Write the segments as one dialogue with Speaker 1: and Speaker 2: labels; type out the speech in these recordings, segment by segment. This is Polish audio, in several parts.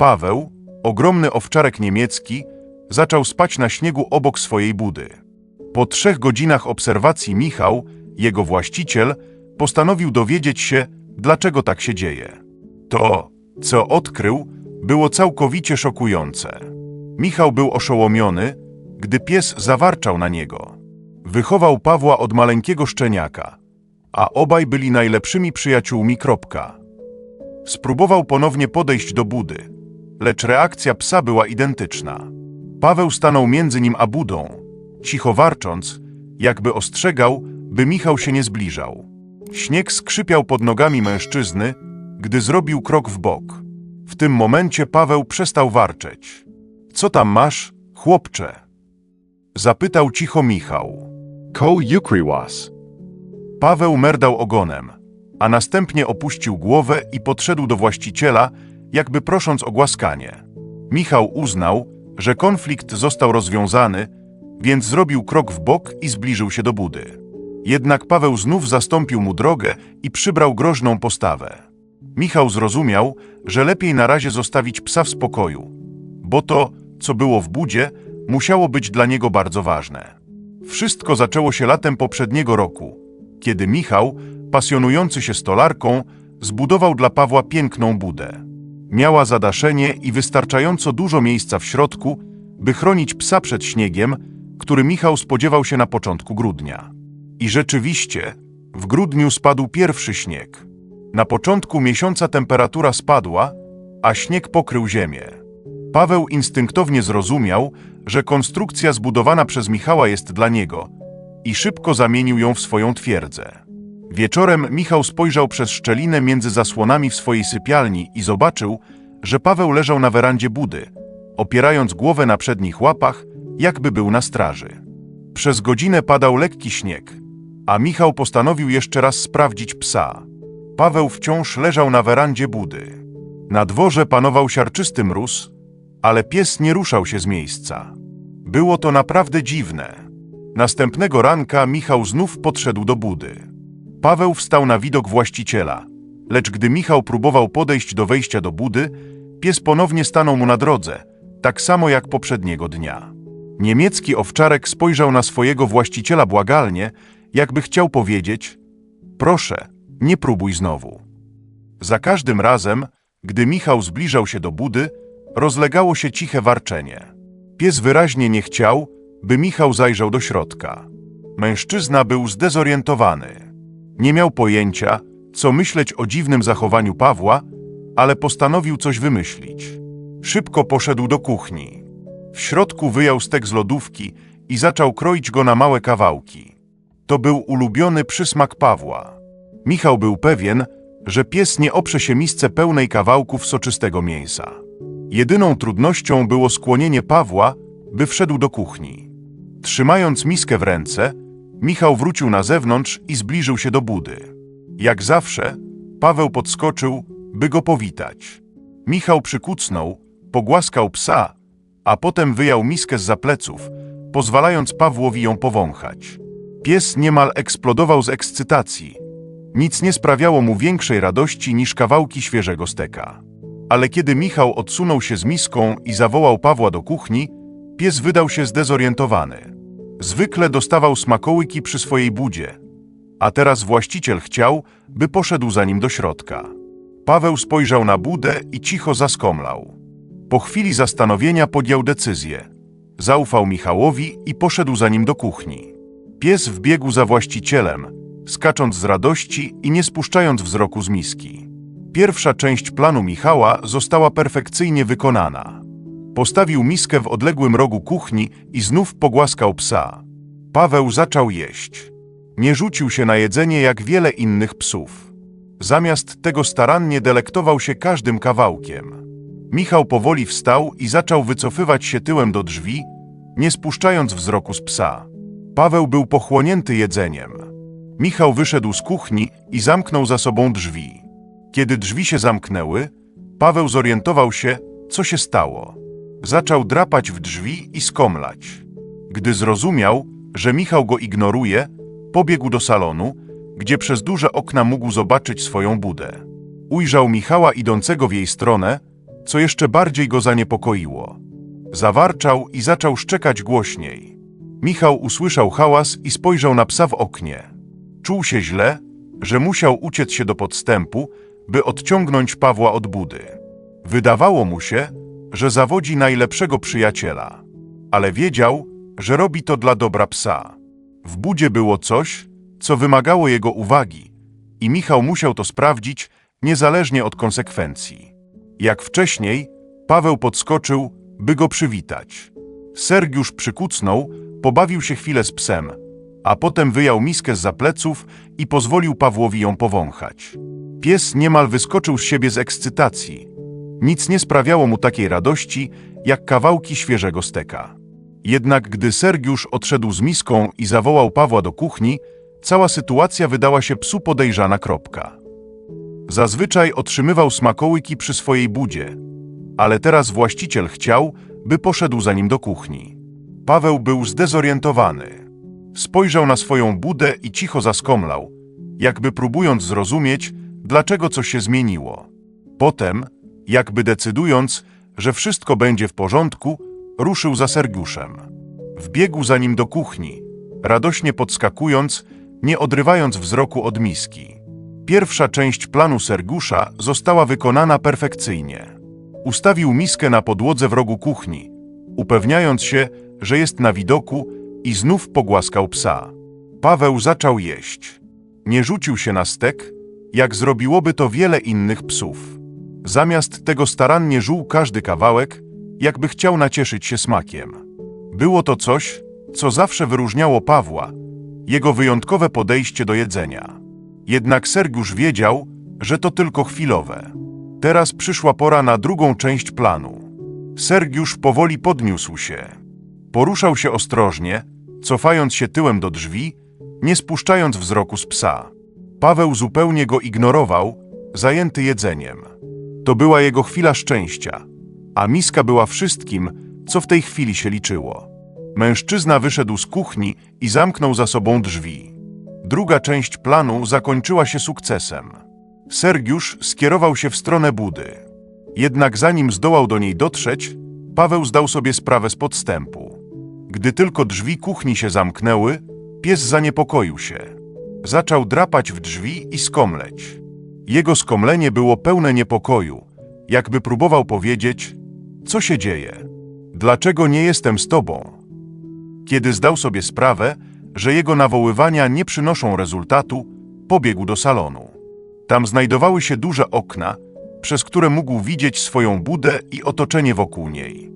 Speaker 1: Paweł, ogromny owczarek niemiecki, zaczął spać na śniegu obok swojej budy. Po trzech godzinach obserwacji Michał, jego właściciel, postanowił dowiedzieć się, dlaczego tak się dzieje. To, co odkrył, było całkowicie szokujące. Michał był oszołomiony, gdy pies zawarczał na niego. Wychował Pawła od maleńkiego szczeniaka, a obaj byli najlepszymi przyjaciółmi. Kropka. Spróbował ponownie podejść do budy, lecz reakcja psa była identyczna. Paweł stanął między nim a budą, cicho warcząc, jakby ostrzegał, by Michał się nie zbliżał. Śnieg skrzypiał pod nogami mężczyzny, gdy zrobił krok w bok. W tym momencie Paweł przestał warczeć. Co tam masz, chłopcze? Zapytał cicho Michał.
Speaker 2: Ko was.
Speaker 1: Paweł merdał ogonem, a następnie opuścił głowę i podszedł do właściciela, jakby prosząc o głaskanie. Michał uznał, że konflikt został rozwiązany, więc zrobił krok w bok i zbliżył się do budy. Jednak Paweł znów zastąpił mu drogę i przybrał groźną postawę. Michał zrozumiał, że lepiej na razie zostawić psa w spokoju, bo to, co było w budzie, musiało być dla niego bardzo ważne. Wszystko zaczęło się latem poprzedniego roku, kiedy Michał, pasjonujący się stolarką, zbudował dla Pawła piękną budę. Miała zadaszenie i wystarczająco dużo miejsca w środku, by chronić psa przed śniegiem, który Michał spodziewał się na początku grudnia. I rzeczywiście, w grudniu spadł pierwszy śnieg. Na początku miesiąca temperatura spadła, a śnieg pokrył ziemię. Paweł instynktownie zrozumiał, że konstrukcja zbudowana przez Michała jest dla niego i szybko zamienił ją w swoją twierdzę. Wieczorem Michał spojrzał przez szczelinę między zasłonami w swojej sypialni i zobaczył, że Paweł leżał na werandzie budy, opierając głowę na przednich łapach, jakby był na straży. Przez godzinę padał lekki śnieg, a Michał postanowił jeszcze raz sprawdzić psa. Paweł wciąż leżał na werandzie budy. Na dworze panował siarczysty mróz, ale pies nie ruszał się z miejsca. Było to naprawdę dziwne. Następnego ranka Michał znów podszedł do budy. Paweł wstał na widok właściciela, lecz gdy Michał próbował podejść do wejścia do budy, pies ponownie stanął mu na drodze, tak samo jak poprzedniego dnia. Niemiecki owczarek spojrzał na swojego właściciela błagalnie, jakby chciał powiedzieć: Proszę, nie próbuj znowu. Za każdym razem, gdy Michał zbliżał się do budy, rozlegało się ciche warczenie. Pies wyraźnie nie chciał, by Michał zajrzał do środka. Mężczyzna był zdezorientowany. Nie miał pojęcia, co myśleć o dziwnym zachowaniu Pawła, ale postanowił coś wymyślić. Szybko poszedł do kuchni. W środku wyjął stek z lodówki i zaczął kroić go na małe kawałki. To był ulubiony przysmak Pawła. Michał był pewien, że pies nie oprze się misce pełnej kawałków soczystego mięsa. Jedyną trudnością było skłonienie Pawła, by wszedł do kuchni. Trzymając miskę w ręce, Michał wrócił na zewnątrz i zbliżył się do budy. Jak zawsze, Paweł podskoczył, by go powitać. Michał przykucnął, pogłaskał psa, a potem wyjął miskę z pleców, pozwalając Pawłowi ją powąchać. Pies niemal eksplodował z ekscytacji. Nic nie sprawiało mu większej radości niż kawałki świeżego steka. Ale kiedy Michał odsunął się z miską i zawołał Pawła do kuchni, pies wydał się zdezorientowany. Zwykle dostawał smakołyki przy swojej budzie, a teraz właściciel chciał, by poszedł za nim do środka. Paweł spojrzał na budę i cicho zaskomlał. Po chwili zastanowienia podjął decyzję. Zaufał Michałowi i poszedł za nim do kuchni. Pies wbiegł za właścicielem, skacząc z radości i nie spuszczając wzroku z miski. Pierwsza część planu Michała została perfekcyjnie wykonana. Postawił miskę w odległym rogu kuchni i znów pogłaskał psa. Paweł zaczął jeść. Nie rzucił się na jedzenie jak wiele innych psów. Zamiast tego starannie delektował się każdym kawałkiem. Michał powoli wstał i zaczął wycofywać się tyłem do drzwi, nie spuszczając wzroku z psa. Paweł był pochłonięty jedzeniem. Michał wyszedł z kuchni i zamknął za sobą drzwi. Kiedy drzwi się zamknęły, Paweł zorientował się, co się stało. Zaczął drapać w drzwi i skomlać. Gdy zrozumiał, że Michał go ignoruje, pobiegł do salonu, gdzie przez duże okna mógł zobaczyć swoją budę. Ujrzał Michała idącego w jej stronę, co jeszcze bardziej go zaniepokoiło. Zawarczał i zaczął szczekać głośniej. Michał usłyszał hałas i spojrzał na psa w oknie. Czuł się źle, że musiał uciec się do podstępu, by odciągnąć Pawła od budy. Wydawało mu się, że zawodzi najlepszego przyjaciela, ale wiedział, że robi to dla dobra psa. W budzie było coś, co wymagało jego uwagi i Michał musiał to sprawdzić niezależnie od konsekwencji. Jak wcześniej, Paweł podskoczył, by go przywitać. Sergiusz przykucnął, pobawił się chwilę z psem, a potem wyjął miskę z pleców i pozwolił Pawłowi ją powąchać. Pies niemal wyskoczył z siebie z ekscytacji. Nic nie sprawiało mu takiej radości, jak kawałki świeżego steka. Jednak gdy Sergiusz odszedł z miską i zawołał Pawła do kuchni, cała sytuacja wydała się psu podejrzana kropka. Zazwyczaj otrzymywał smakołyki przy swojej budzie, ale teraz właściciel chciał, by poszedł za nim do kuchni. Paweł był zdezorientowany. Spojrzał na swoją budę i cicho zaskomlał, jakby próbując zrozumieć, dlaczego coś się zmieniło. Potem, jakby decydując, że wszystko będzie w porządku, ruszył za Sergiuszem. Wbiegł za nim do kuchni, radośnie podskakując, nie odrywając wzroku od miski. Pierwsza część planu Sergiusza została wykonana perfekcyjnie. Ustawił miskę na podłodze w rogu kuchni, upewniając się, że jest na widoku i znów pogłaskał psa. Paweł zaczął jeść. Nie rzucił się na stek, jak zrobiłoby to wiele innych psów. Zamiast tego starannie żuł każdy kawałek, jakby chciał nacieszyć się smakiem. Było to coś, co zawsze wyróżniało Pawła, jego wyjątkowe podejście do jedzenia. Jednak Sergiusz wiedział, że to tylko chwilowe. Teraz przyszła pora na drugą część planu. Sergiusz powoli podniósł się. Poruszał się ostrożnie, cofając się tyłem do drzwi, nie spuszczając wzroku z psa. Paweł zupełnie go ignorował, zajęty jedzeniem. To była jego chwila szczęścia, a miska była wszystkim, co w tej chwili się liczyło. Mężczyzna wyszedł z kuchni i zamknął za sobą drzwi. Druga część planu zakończyła się sukcesem. Sergiusz skierował się w stronę budy. Jednak zanim zdołał do niej dotrzeć, Paweł zdał sobie sprawę z podstępu. Gdy tylko drzwi kuchni się zamknęły, pies zaniepokoił się. Zaczął drapać w drzwi i skomleć. Jego skomlenie było pełne niepokoju, jakby próbował powiedzieć: Co się dzieje? Dlaczego nie jestem z tobą? Kiedy zdał sobie sprawę, że jego nawoływania nie przynoszą rezultatu, pobiegł do salonu. Tam znajdowały się duże okna, przez które mógł widzieć swoją budę i otoczenie wokół niej.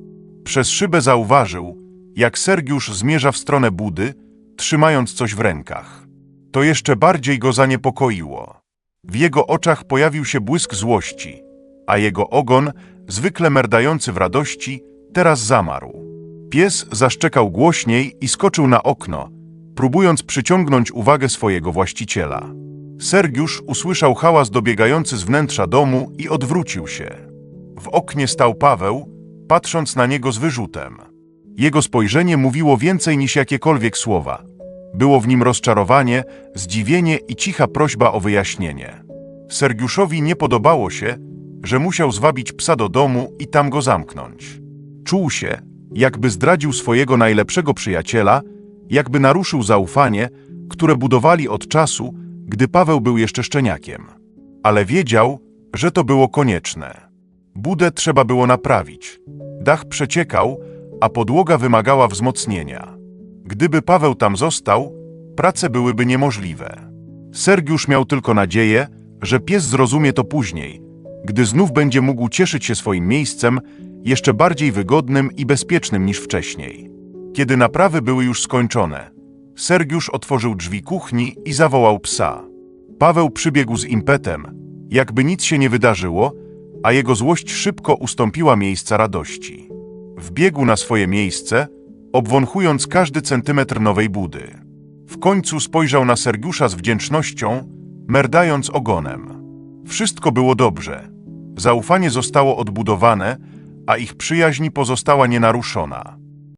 Speaker 1: Przez szybę zauważył, jak Sergiusz zmierza w stronę budy, trzymając coś w rękach. To jeszcze bardziej go zaniepokoiło. W jego oczach pojawił się błysk złości, a jego ogon, zwykle merdający w radości, teraz zamarł. Pies zaszczekał głośniej i skoczył na okno, próbując przyciągnąć uwagę swojego właściciela. Sergiusz usłyszał hałas dobiegający z wnętrza domu i odwrócił się. W oknie stał Paweł, patrząc na niego z wyrzutem. Jego spojrzenie mówiło więcej niż jakiekolwiek słowa. Było w nim rozczarowanie, zdziwienie i cicha prośba o wyjaśnienie. Sergiuszowi nie podobało się, że musiał zwabić psa do domu i tam go zamknąć. Czuł się, jakby zdradził swojego najlepszego przyjaciela, jakby naruszył zaufanie, które budowali od czasu, gdy Paweł był jeszcze szczeniakiem. Ale wiedział, że to było konieczne. Budę trzeba było naprawić. Dach przeciekał, a podłoga wymagała wzmocnienia. Gdyby Paweł tam został, prace byłyby niemożliwe. Sergiusz miał tylko nadzieję, że pies zrozumie to później, gdy znów będzie mógł cieszyć się swoim miejscem, jeszcze bardziej wygodnym i bezpiecznym niż wcześniej. Kiedy naprawy były już skończone, Sergiusz otworzył drzwi kuchni i zawołał psa. Paweł przybiegł z impetem, jakby nic się nie wydarzyło, a jego złość szybko ustąpiła miejsca radości. Wbiegł na swoje miejsce, obwąchując każdy centymetr nowej budy. W końcu spojrzał na Sergiusza z wdzięcznością, merdając ogonem. Wszystko było dobrze. Zaufanie zostało odbudowane, a ich przyjaźń pozostała nienaruszona.